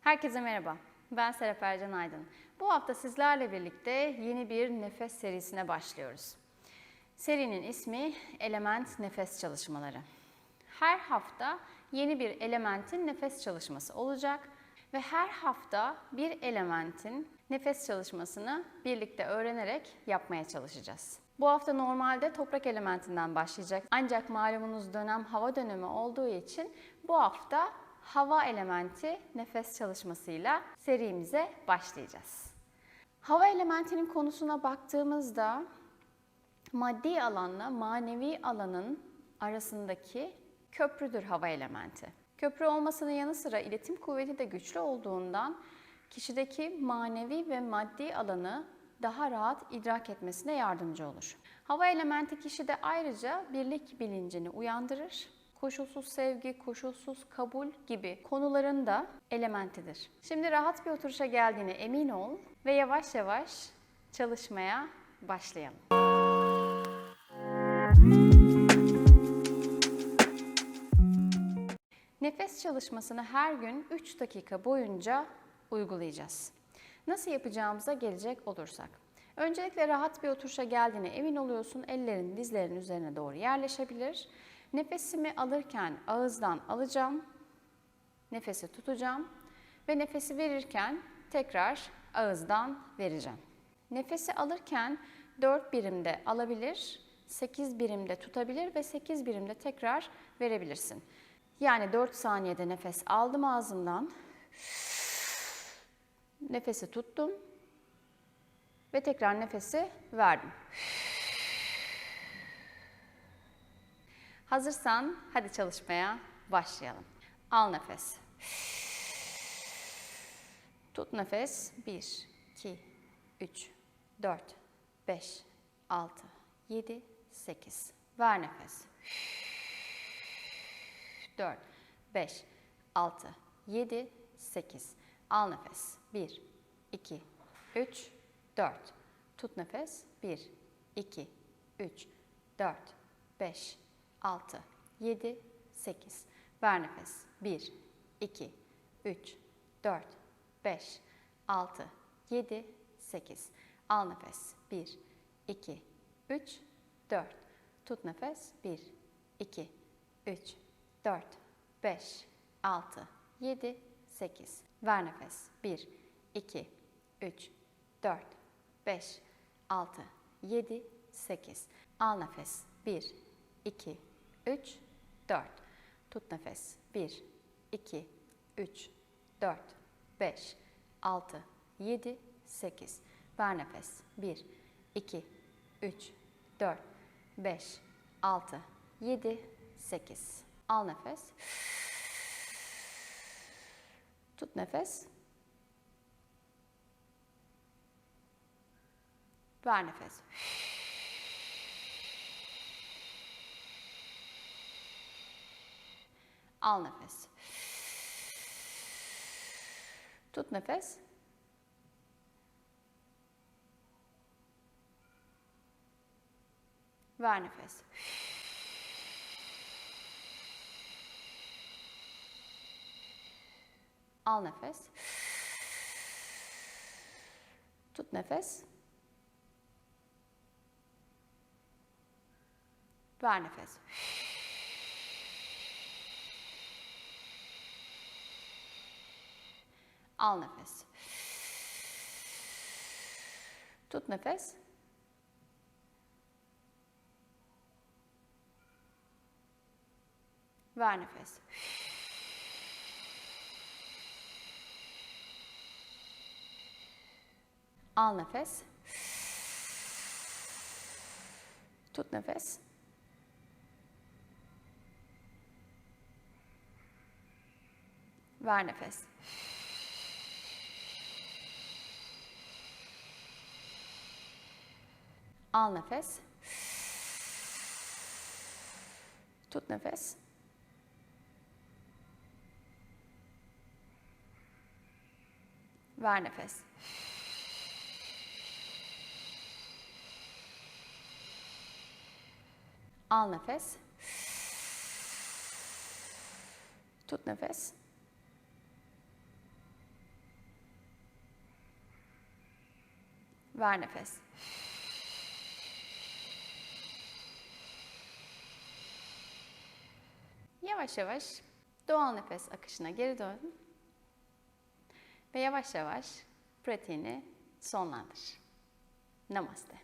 Herkese merhaba. Ben Serap Ercan Aydın. Bu hafta sizlerle birlikte yeni bir nefes serisine başlıyoruz. Serinin ismi Element Nefes Çalışmaları. Her hafta yeni bir elementin nefes çalışması olacak ve her hafta bir elementin nefes çalışmasını birlikte öğrenerek yapmaya çalışacağız. Bu hafta normalde toprak elementinden başlayacak. Ancak malumunuz dönem hava dönemi olduğu için bu hafta hava elementi nefes çalışmasıyla serimize başlayacağız. Hava elementinin konusuna baktığımızda maddi alanla manevi alanın arasındaki köprüdür hava elementi. Köprü olmasının yanı sıra iletim kuvveti de güçlü olduğundan kişideki manevi ve maddi alanı daha rahat idrak etmesine yardımcı olur. Hava elementi kişide ayrıca birlik bilincini uyandırır. Koşulsuz sevgi, koşulsuz kabul gibi konuların da elementidir. Şimdi rahat bir oturuşa geldiğine emin ol ve yavaş yavaş çalışmaya başlayalım. Nefes çalışmasını her gün 3 dakika boyunca uygulayacağız. Nasıl yapacağımıza gelecek olursak. Öncelikle rahat bir oturuşa geldiğine emin oluyorsun. Ellerin dizlerin üzerine doğru yerleşebilir. Nefesimi alırken ağızdan alacağım. Nefesi tutacağım ve nefesi verirken tekrar ağızdan vereceğim. Nefesi alırken 4 birimde alabilir, 8 birimde tutabilir ve 8 birimde tekrar verebilirsin. Yani 4 saniyede nefes aldım ağzımdan. Nefesi tuttum ve tekrar nefesi verdim. Hazırsan hadi çalışmaya başlayalım. Al nefes. Tut nefes. 1, 2, 3, 4, 5, 6, 7, 8. Ver nefes. 4, 5, 6, 7, 8. Al nefes. 1, 2, 3, 4. Tut nefes. 1, 2, 3, 4, 5, 6, 7, 8. Ver nefes. 1, 2, 3, 4, 5, 6, 7, 8. Al nefes. 1, 2, 3, 4. Tut nefes. 1, 2, 3, 4, 5, 6, 7, 8. Ver nefes. 1, 2, 3, 4, 5, 6, 7, 8. Al nefes. 1, 2, 3, 4. Tut nefes. 1, 2, 3, 4, 5, 6, 7, 8. Ver nefes. 1, 2, 3, 4, 5, 6, 7, 8. Al nefes. Tut nefes. Ver nefes. Al nefes. Tut nefes. Ver nefes. Al nefes. Tut nefes. Ver nefes. Al nefes. Tut nefes. Ver nefes. Al nefes. Tut nefes. Ver nefes. Al nefes. Tut nefes. Ver nefes. Al nefes. Tut nefes. Ver nefes. Yavaş yavaş doğal nefes akışına geri dön. Ve yavaş yavaş pratiğini sonlandır. Namaste.